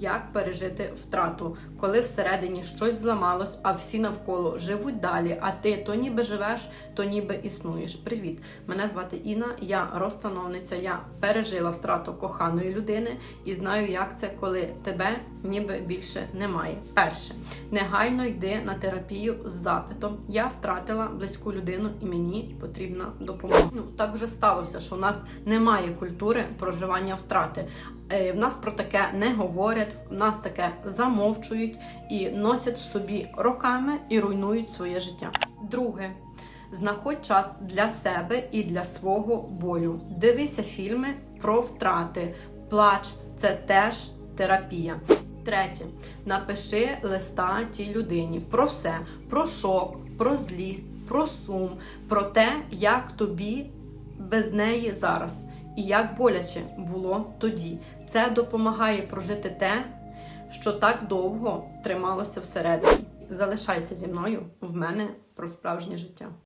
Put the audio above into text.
Як пережити втрату, коли всередині щось зламалось, а всі навколо живуть далі, а ти то ніби живеш, то ніби існуєш. Привіт! Мене звати Інна, я розстановниця. Я пережила втрату коханої людини і знаю, як це, коли тебе ніби більше немає. Перше, негайно йди на терапію з запитом. Я втратила близьку людину і мені потрібна допомога. Ну так вже сталося, що у нас немає культури проживання втрати. Е, В нас про таке не говорять, в нас таке замовчують і носять собі роками і руйнують своє життя. Друге. Знаходь час для себе і для свого болю. Дивися фільми про втрати. Плач це теж терапія. Третє. Напиши листа тій людині про все: про шок, про злість, про сум, про те, як тобі без неї зараз, і як боляче було тоді. Це допомагає прожити те, що так довго трималося всередині. Залишайся зі мною в мене про справжнє життя.